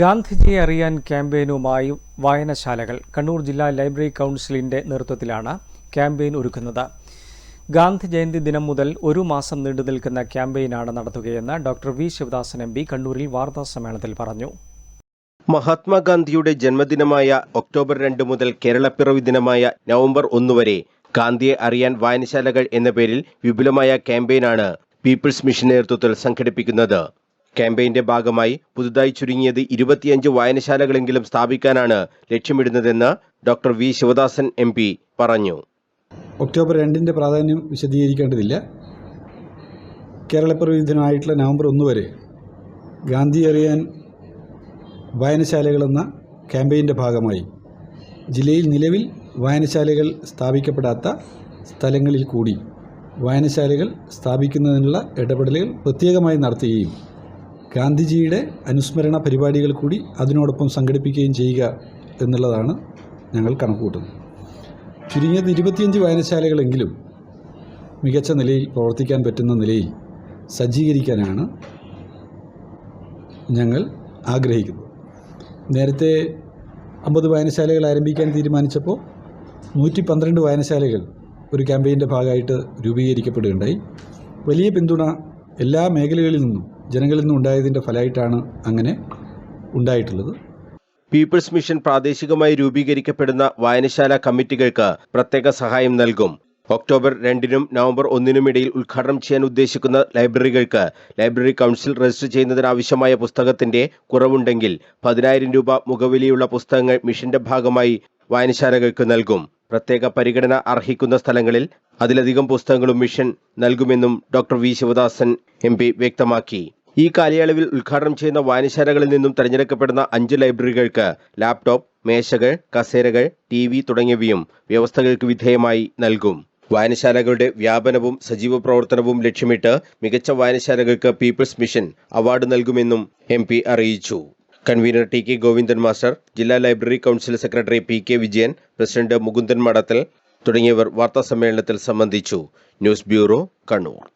ഗാന്ധിജിയെ അറിയാൻ ക്യാമ്പയിനുമായി വായനശാലകൾ കണ്ണൂർ ജില്ലാ ലൈബ്രറി കൗൺസിലിന്റെ നേതൃത്വത്തിലാണ് ക്യാമ്പയിൻ ഒരുക്കുന്നത്. ഗാന്ധി ജയന്തി ദിനം മുതൽ ഒരു മാസം നീണ്ടു നിൽക്കുന്ന ക്യാമ്പയിനാണ് നടത്തുകയെന്ന് doctor V Sivadasan M P കണ്ണൂരിൽ വാർത്താസമ്മേളനത്തിൽ പറഞ്ഞു. മഹാത്മാഗാന്ധിയുടെ ജന്മദിനമായ ഒക്ടോബർ രണ്ട് മുതൽ കേരളപ്പിറവി ദിനമായ നവംബർ ഒന്ന് വരെ ഗാന്ധിയെ അറിയാൻ വായനശാലകൾ എന്ന പേരിൽ വിപുലമായ ക്യാമ്പയിനാണ് പീപ്പിൾസ് മിഷൻ നേതൃത്വത്തിൽ സംഘടിപ്പിക്കുന്നത്. ക്യാമ്പയിന്റെ ഭാഗമായി പുതുതായി ചുരുങ്ങിയത് ഇരുപത്തിയഞ്ച് വായനശാലകളെങ്കിലും സ്ഥാപിക്കാനാണ് ലക്ഷ്യമിടുന്നതെന്ന് doctor V Sivadasan M P പറഞ്ഞു. ഒക്ടോബർ രണ്ടിന്റെ പ്രാധാന്യം വിശദീകരിക്കേണ്ടതില്ല. കേരളപ്രവിധനായിട്ടുള്ള നവംബർ ഒന്ന് വരെ ഗാന്ധി അറിയാൻ വായനശാലകളെന്ന ക്യാമ്പയിന്റെ ഭാഗമായി ജില്ലയിൽ നിലവിൽ വായനശാലകൾ സ്ഥാപിക്കപ്പെടാത്ത സ്ഥലങ്ങളിൽ കൂടി വായനശാലകൾ സ്ഥാപിക്കുന്നതിനുള്ള ഇടപെടലുകൾ പ്രത്യേകമായി നടത്തുകയും ഗാന്ധിജിയുടെ അനുസ്മരണ പരിപാടികൾ കൂടി അതിനോടൊപ്പം സംഘടിപ്പിക്കുകയും ചെയ്യുക എന്നുള്ളതാണ് ഞങ്ങൾ കണക്കുകൂട്ടുന്നത്. ചുരുങ്ങിയത് ഇരുപത്തിയഞ്ച് വായനശാലകളെങ്കിലും മികച്ച നിലയിൽ പ്രവർത്തിക്കാൻ പറ്റുന്ന നിലയിൽ സജ്ജീകരിക്കാനാണ് ഞങ്ങൾ ആഗ്രഹിക്കുന്നത്. നേരത്തെ അമ്പത് വായനശാലകൾ ആരംഭിക്കാൻ തീരുമാനിച്ചപ്പോൾ നൂറ്റി പന്ത്രണ്ട് വായനശാലകൾ ഒരു ക്യാമ്പയിന്റെ ഭാഗമായിട്ട് രൂപീകരിക്കപ്പെടുകയുണ്ടായി. വലിയ പിന്തുണ എല്ലാ മേഖലകളിൽ നിന്നും ജനങ്ങളിൽ നിന്നുണ്ടായതിന്റെ ഫലമായിട്ടാണ് അങ്ങനെ ഉണ്ടായിട്ടുള്ളത്. പീപ്പിൾസ് മിഷൻ പ്രാദേശികമായി രൂപീകരിക്കപ്പെടുന്ന വായനശാല കമ്മിറ്റികൾക്ക് പ്രത്യേക സഹായം നൽകും. ഒക്ടോബർ രണ്ടിനും നവംബർ ഒന്നിനും ഇടയിൽ ഉദ്ഘാടനം ചെയ്യാൻ ഉദ്ദേശിക്കുന്ന ലൈബ്രറികൾക്ക് ലൈബ്രറി കൗൺസിൽ രജിസ്റ്റർ ചെയ്യുന്നതിനാവശ്യമായ പുസ്തകത്തിന്റെ കുറവുണ്ടെങ്കിൽ പതിനായിരം രൂപ മുഖവിലിയുള്ള പുസ്തകങ്ങൾ മിഷന്റെ ഭാഗമായി വായനശാലകൾക്ക് നൽകും. പ്രത്യേക പരിഗണന അർഹിക്കുന്ന സ്ഥലങ്ങളിൽ അതിലധികം പുസ്തകങ്ങളും മിഷൻ നൽകുമെന്നും ഡോക്ടർ വി ശിവദാസൻ എം വ്യക്തമാക്കി. ഈ കാലയളവിൽ ഉദ്ഘാടനം ചെയ്യുന്ന വായനശാലകളിൽ നിന്നും തിരഞ്ഞെടുക്കപ്പെടുന്ന അഞ്ച് ലൈബ്രറികൾക്ക് ലാപ്ടോപ്പ് മേശകൾ കസേരകൾ ടി വി തുടങ്ങിയവയും വ്യവസ്ഥകൾക്ക് വിധേയമായി നൽകും. വായനശാലകളുടെ വ്യാപനവും സജീവ പ്രവർത്തനവും ലക്ഷ്യമിട്ട് മികച്ച വായനശാലകൾക്ക് പീപ്പിൾസ് മിഷൻ അവാർഡ് നൽകുമെന്നും എം അറിയിച്ചു. Convener T K Govindan master ജില്ലാ library council secretary P K Vijayan president Mukundan Madathal തുടങ്ങിയവർ വാർത്താസമ്മേളനത്തിൽ സംബന്ധിച്ചു. News bureau Kannur.